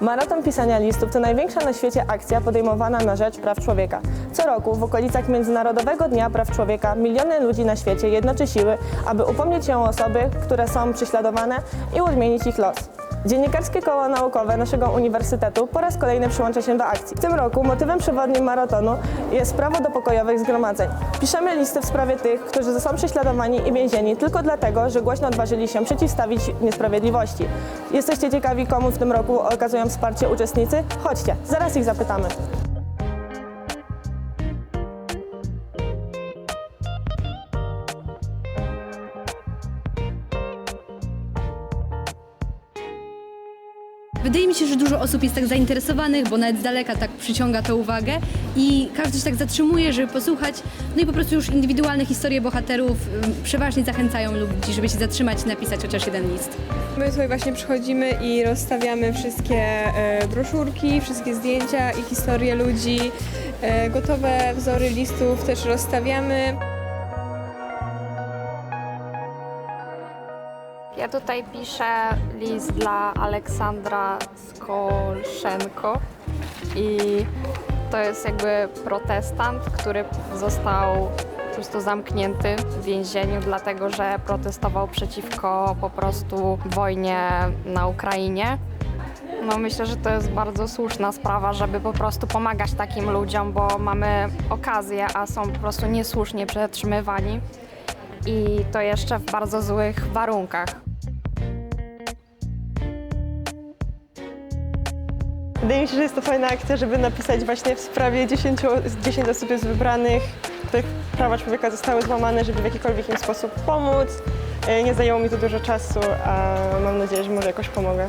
Maraton pisania listów to największa na świecie akcja podejmowana na rzecz praw człowieka. Co roku w okolicach Międzynarodowego Dnia Praw Człowieka miliony ludzi na świecie jednoczy siły, aby upomnieć się o osoby, które są prześladowane i odmienić ich los. Dziennikarskie koło naukowe naszego uniwersytetu po raz kolejny przyłącza się do akcji. W tym roku motywem przewodnim maratonu jest prawo do pokojowych zgromadzeń. Piszemy listy w sprawie tych, którzy są prześladowani i więzieni tylko dlatego, że głośno odważyli się przeciwstawić niesprawiedliwości. Jesteście ciekawi, komu w tym roku okazują wsparcie uczestnicy? Chodźcie, zaraz ich zapytamy. Wydaje mi się, że dużo osób jest tak zainteresowanych, bo nawet z daleka tak przyciąga to uwagę i każdy się tak zatrzymuje, żeby posłuchać. No i po prostu już indywidualne historie bohaterów przeważnie zachęcają ludzi, żeby się zatrzymać i napisać chociaż jeden list. My tutaj właśnie przychodzimy i rozstawiamy wszystkie e, broszurki, wszystkie zdjęcia i historie ludzi. E, gotowe wzory listów też rozstawiamy. Ja tutaj piszę list dla Aleksandra Skolszenko i to jest jakby protestant, który został po prostu zamknięty w więzieniu, dlatego że protestował przeciwko po prostu wojnie na Ukrainie. No myślę, że to jest bardzo słuszna sprawa, żeby po prostu pomagać takim ludziom, bo mamy okazję, a są po prostu niesłusznie przetrzymywani i to jeszcze w bardzo złych warunkach. Wydaje mi się, że jest to fajna akcja, żeby napisać właśnie w sprawie 10, o- 10 osób jest wybranych, których prawa człowieka zostały złamane, żeby w jakikolwiek im sposób pomóc. E, Nie zajęło mi to dużo czasu, a mam nadzieję, że może jakoś pomogę.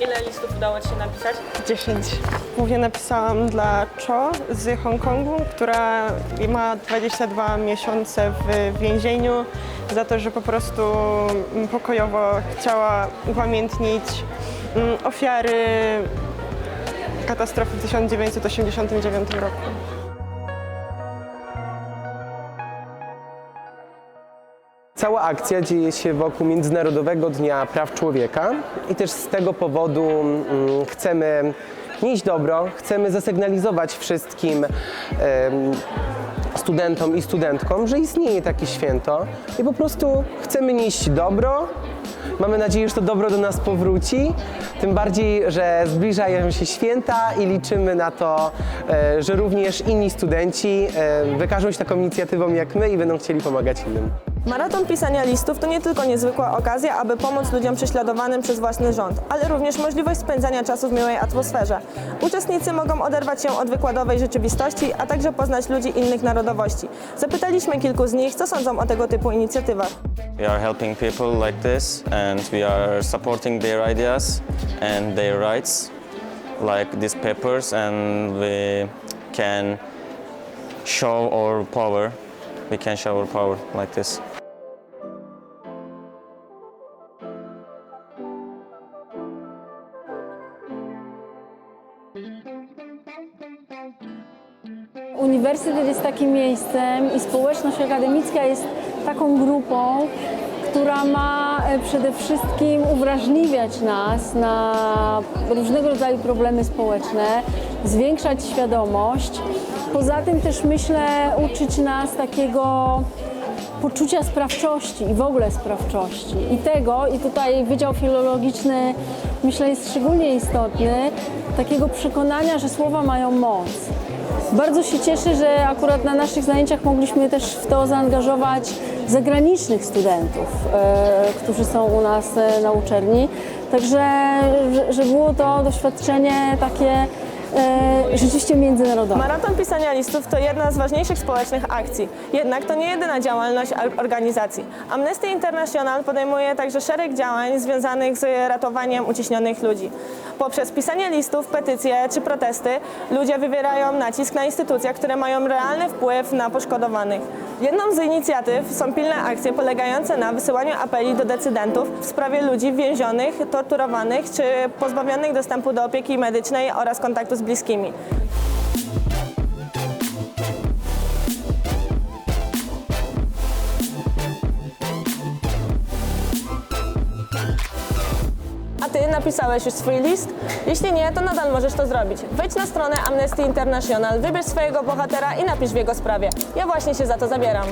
Ile listów udało Ci się napisać? 10. Głównie napisałam dla Cho z Hongkongu, która ma 22 miesiące w więzieniu za to, że po prostu pokojowo chciała upamiętnić mm, ofiary katastrofy w 1989 roku. Cała akcja dzieje się wokół Międzynarodowego Dnia Praw Człowieka i też z tego powodu mm, chcemy nieść dobro, chcemy zasygnalizować wszystkim studentom i studentkom, że istnieje takie święto i po prostu chcemy nieść dobro. Mamy nadzieję, że to dobro do nas powróci, tym bardziej, że zbliżają się święta i liczymy na to, e, że również inni studenci e, wykażą się taką inicjatywą jak my i będą chcieli pomagać innym. Maraton pisania listów to nie tylko niezwykła okazja, aby pomóc ludziom prześladowanym przez własny rząd, ale również możliwość spędzania czasu w miłej atmosferze. Uczestnicy mogą oderwać się od wykładowej rzeczywistości, a także poznać ludzi innych narodowości. Zapytaliśmy kilku z nich, co sądzą o tego typu inicjatywach. We are helping people like this and we are supporting their ideas and their rights, like these papers, and we can show our power. We can show our power like this. Uniwersytet jest takim miejscem i społeczność akademicka jest taką grupą, która ma e, przede wszystkim uwrażliwiać nas na różnego rodzaju problemy społeczne, zwiększać świadomość. Poza tym też myślę uczyć nas takiego poczucia sprawczości i w ogóle sprawczości. I tego, i tutaj Wydział Filologiczny myślę jest szczególnie istotny, takiego przekonania, że słowa mają moc. Bardzo się cieszę, że akurat na naszych zajęciach mogliśmy też w to zaangażować zagranicznych studentów, e, którzy są u nas e, na uczelni. Także, że, że było to doświadczenie takie e, rzeczywiście międzynarodowe. Maraton pisania listów to jedna z ważniejszych społecznych akcji. Jednak to nie jedyna działalność organizacji. Amnesty International podejmuje także szereg działań związanych z ratowaniem uciśnionych ludzi. Poprzez pisanie listów, petycje czy protesty ludzie wywierają nacisk na instytucje, które mają realny wpływ na poszkodowanych. Jedną z inicjatyw są pilne akcje polegające na wysyłaniu apeli do decydentów w sprawie ludzi więzionych, torturowanych czy pozbawionych dostępu do opieki medycznej oraz kontaktu z bliskimi. Napisałeś już swój list? Jeśli nie, to nadal możesz to zrobić. Wejdź na stronę Amnesty International, wybierz swojego bohatera i napisz w jego sprawie. Ja właśnie się za to zabieram.